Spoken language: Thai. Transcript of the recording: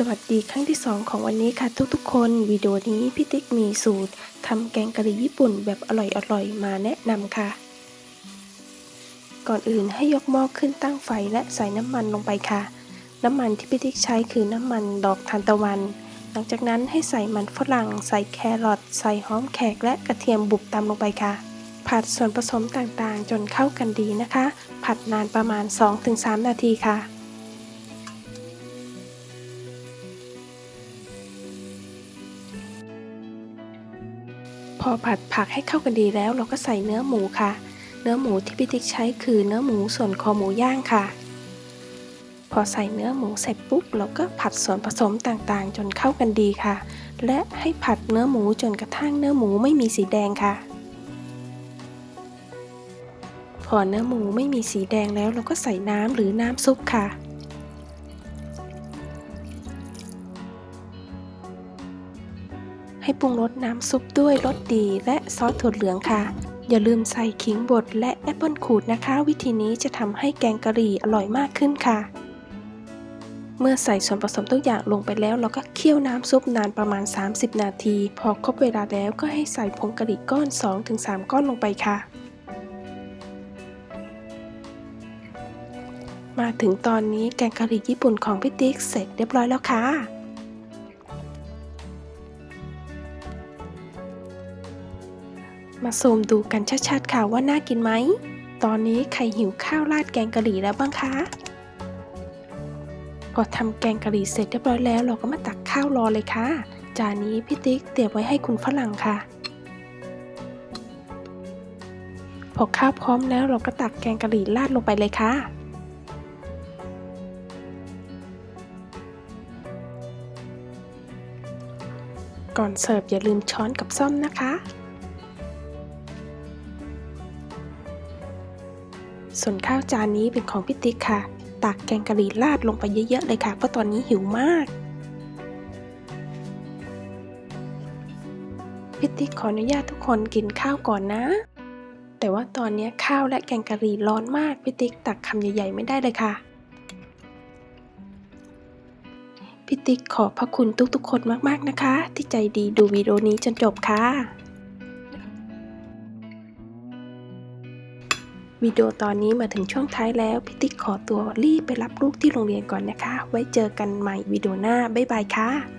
สวัสดีครั้งที่ 2 ของวันนี้ค่ะทุกๆ คนวิดีโอนี้พี่ติ๊กมีสูตรทำแกงกะหรี่ญี่ปุ่นแบบอร่อยๆ มาแนะนำค่ะ ก่อนอื่นให้ยกหม้อขึ้นตั้งไฟและใส่น้ำมันลงไปค่ะ น้ำมันที่พี่ติ๊กใช้คือน้ำมันดอกทานตะวัน หลังจากนั้นให้ใส่มันฝรั่ง ใส่แครอทใส่หอมแขกและกระเทียมบุบตามลงไปค่ะ ผัดส่วนผสมต่างๆ จนเข้ากันดีนะคะ ผัดนานประมาณ 2-3 นาทีค่ะ อผัดผักให้เข้ากันดีแล้ว เราก็ใส่เนื้อหมูค่ะ เนื้อหมูที่พี่ติ๊กใช้คือเนื้อหมูส่วนคอหมูย่างค่ะ พอใส่เนื้อหมูเสร็จปุ๊บเราก็ผัดส่วนผสมต่างๆ จนเข้ากันดีค่ะ และให้ผัดเนื้อหมูจนกระทั่งเนื้อหมูไม่มีสีแดงค่ะ พอเนื้อหมูไม่มีสีแดงแล้วเราก็ใส่น้ำหรือน้ำซุปค่ะ ให้ปรุงรสน้ำซุปด้วยรสดีและซอสถั่วเหลืองค่ะ อย่าลืมใส่ขิงบดและแอปเปิลขูดนะคะ วิธีนี้จะทำให้แกงกะหรี่อร่อยมากขึ้นค่ะ เมื่อใส่ส่วนผสมทุกอย่างลงไปแล้ว เราก็เคี่ยวน้ำซุปนานประมาณ 30 นาที พอครบเวลาแล้วก็ให้ใส่ผงกะหรี่ก้อน 2-3 ก้อนลงไปค่ะมาถึงตอนนี้แกงกะหรี่ญี่ปุ่นของพี่ติ๊กเสร็จเรียบร้อยแล้วค่ะ มาซูมดูกันชัดๆค่ะว่าน่ากินไหม ตอนนี้ใครหิวข้าวราดแกงกะหรี่แล้วบ้างคะพอทำแกงกะหรี่เสร็จเรียบร้อยแล้วเราก็มาตักข้าวรอเลยค่ะ จานนี้พี่ติ๊กเตรียมไว้ให้คุณฝรั่งค่ะ พอข้าวพร้อมแล้วเราก็ตักแกงกะหรี่ราดลงไปเลยค่ะก่อนเสิร์ฟอย่าลืมช้อนกับซ่อมนะคะ ส่วนข้าวจานนี้เป็นของพี่ติ๊กค่ะ ตักแกงกะหรี่ราดลงไปเยอะๆเลยค่ะ เพราะตอนนี้หิวมากพี่ติ๊กขออนุญาตทุกคนกินข้าวก่อนนะ แต่ว่าตอนนี้ข้าวและแกงกะหรี่ร้อนมากพี่ติ๊กตักคำใหญ่ๆไม่ได้เลยค่ะพี่ติ๊กขอบพระคุณทุกๆคนมากๆนะคะ ที่ใจดีดูวิดีโอนี้จนจบค่ะ วิดีโอตอนนี้มาถึงช่วงท้ายแล้วพี่ติ๊กขอตัวรีบไปรับลูกที่โรงเรียนก่อนนะคะ ไว้เจอกันใหม่วิดีโอหน้า บ๊ายบายค่ะ